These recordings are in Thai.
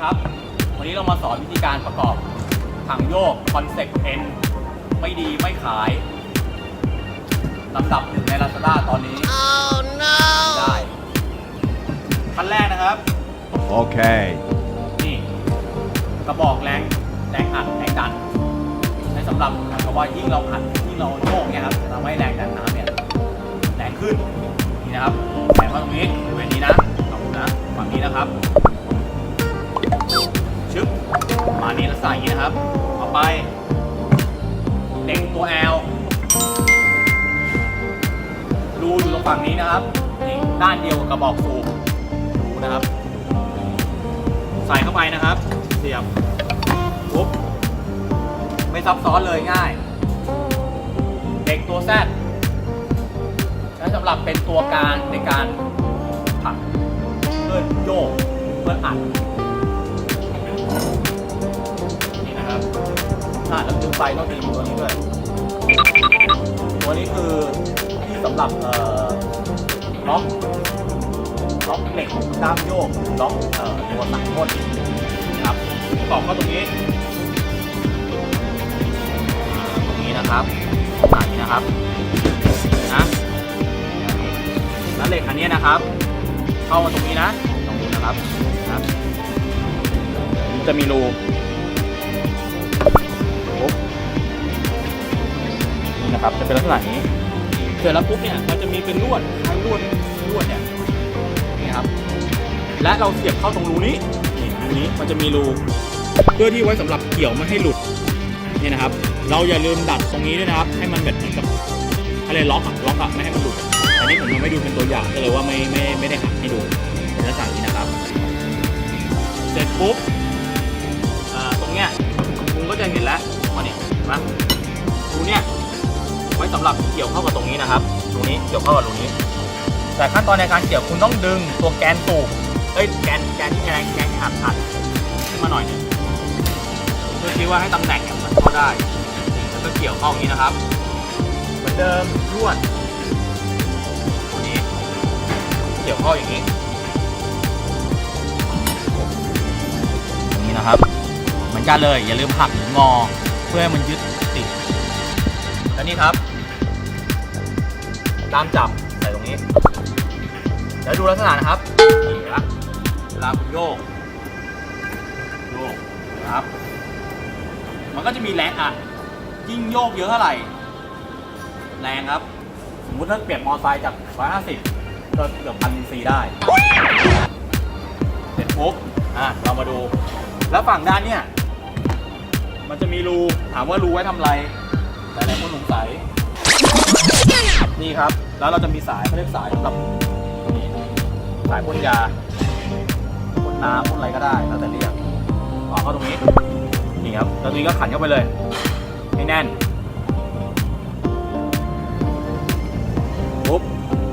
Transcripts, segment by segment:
ครับ วันนี้เรามาสอนวิธีการประกอบถังโยกคอนเซ็ปต์เอ็นไม่ดีไม่ขายลำดับหนึ่งใน Lazada ตอนนี้ได้ขั้นแรกนะครับ Okay. นี่ กระบอกแรงแรงอัดแรงดันใช้สำหรับหมายความว่ายิ่งเราอัดยิ่งเราโยกเนี่ยครับจะทำให้แรงดันน้ำเนี่ยแรงขึ้นนี่นะครับแขวนมาตรงนี้บริเวณนี้นะ เด็กตัว L รูอยู่ตรงฝั่งนี้นะครับนี่ด้านเดียวกับกระบอกสูบรูนะครับ ใส่เข้าไปนะครับ เสียบปุ๊บไม่ซับซ้อนเลยง่ายเด็กตัวแซดใช้สำหรับเป็นตัวกางในการผลักเพื่อโยกเพื่ออัด อ่าแล้วดึงไฟต้องมีตัวนี้ด้วย ตัวนี้คือที่สำหรับเอ่อล็อกล็อกเหล็กด้ามโยกล็อกเอ่อตัวสายพ่นนะครับประกอบก็ตรงนี้ตรงนี้นะครับสานี้นะครับนะแล้วเหล็กอันนี้นะครับ เข้ามาตรงนี้นะตรงนี้นะครับนะครับ จะมีรู นะครับจะเป็นลักษณะนี้เสร็จแล้วปุ๊บเนี่ยมันจะมีเป็นลวดทางลวดลวดเนี่ยนี่ครับและเราเสียบเข้าตรงรูนี้นี่รูนี้มันจะมีรูเพื่อที่ไว้สำหรับเกี่ยวไม่ให้หลุดนี่นะครับ เราอย่าลืมดัดตรงนี้ด้วยนะครับ ให้มันแบบเหมือนกับอะไรล็อกอะล็อกอะไม่ให้มันหลุดอันนี้ผมทำให้ดูเป็นตัวอย่างก็เลยว่าไม่ไม่ไม่ได้หักให้ดูเป็นลักษณะนี้นะครับ เสร็จปุ๊บอ่าตรงเนี้ยคุณก็จะเห็นแล้วว่าเนี่ยนไหมรูเนี้ยไว้ สำหรับเกี่ยวเข้ากับตรงนี้นะครับตรงนี้เกี่ยวเข้ากับตรงนี้ แต่ขั้นตอนในการเกี่ยวคุณต้องดึงตัวแกนตูกเอ้ยแกนแกนที่แกนแกนที่อัดอัดขึ้นมาหน่อยหนึงเพื่อที่ว่าให้ตำแหน่งเนี่ยมันเข้าได้แล้วก็เกี่ยวเข้าอย่างนี้นะครับ เหมือนเดิมลวดตัวนี้ เกี่ยวเข้าอย่างนี้นี้นะครับ เหมือนกันเลยอย่าลืมหักหรืองอเพื่อให้มันยึดติดแล้วนี่ครับ ด้ามจับใส่ตรงนี้ แล้วดูลักษณะนะครับนี่เห็นปะเวลาคุณโยกโยกครับ มันก็จะมีแรงอัดยิ่งโยกเยอะเท่าไหร่ แรงครับ สมมุติถ้าเปลี่ยนมอเตอร์ไซค์จาก 150ก็เกือบพันซีได้ เสร็จปุ๊บอะเรามาดู แล้วฝั่งด้านเนี่ย มันจะมีรู ถามว่ารูไว้ทำอะไรหลายๆคนสงสัย นี่ครับ แล้วเราจะมีสายเขาเรียกสายสำหรับนี่สายพ่นยาพ่นน้ำพ่นอะไรก็ได้ แล้วแต่เรียกต่อเข้าตรงนี้ นี่ครับ แล้วตรงนี้ก็ขันเข้าไปเลย ให้แน่น ปุ๊บ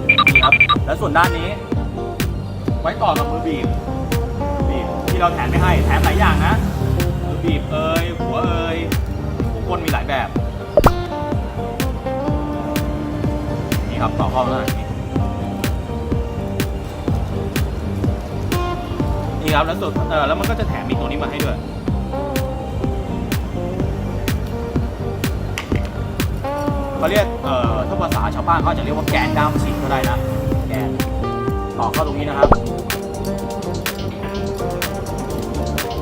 นี่ครับ แล้วส่วนด้านนี้ ไว้ต่อกับมือบีบ บีบที่เราแถมไม่ให้ แถมหลายอย่างนะ มือบีบเอยหัวเอยหัวก้นมีหลายแบบ ครับต่อข้าแล้วนะนี่ครับแล้วสุดเออแล้วมันก็จะแถมมีตัวนี้มาให้ด้วยเขาเรียกเอ่อถ้าภาษาชาวบ้านเขาจะเรียกว่าแกนด้ามฉีกก็ได้นะแกนต่อเข้าตรงนี้นะครับ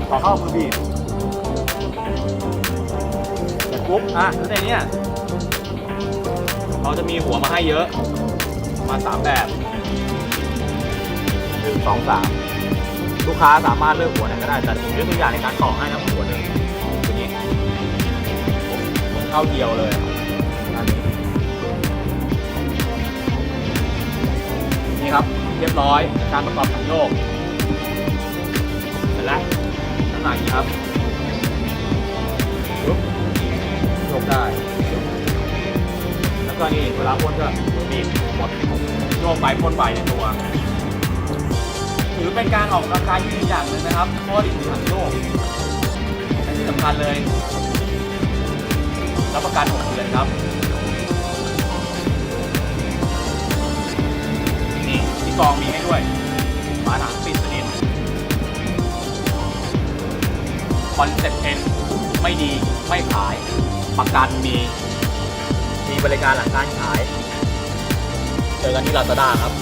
ต่อเข้ามือบีบเสร็จปุ๊บอะแล้วในเนี้ย เขาจะมีหัวมาให้เยอะ มาสามแบบหนึ่งสองสามลูกค้าสามารถเลือกหัวไหนก็ได้แต่ผมยกตัวอย่างในการต่อให้นะหัวหนึ่งตัวนี้ผมเข้าเดียวเลยอันนี้นี่ครับเรียบร้อยการประกอบถังโยกเสร็จแล้วน้ำหนักนี้ครับปุ๊บโยกได้ ก็นี่เวลาพ่นก็บีบหมดโยกไปพ่นไปในตัว ถือเป็นการออกกำลังกายที่ดีอย่างหนึ่งนะครับเพราะว่าดีถังโยกและที่สำคัญเลยรับประกัน6เดือนครับนี่ที่กองมีให้ด้วยฝาถังปิดสนิทคอนเซ็ปต์เอ็นไม่ดีไม่ขาย ประกันมี บริการหลังการขาย เจอกันที่ลาซาด้าครับ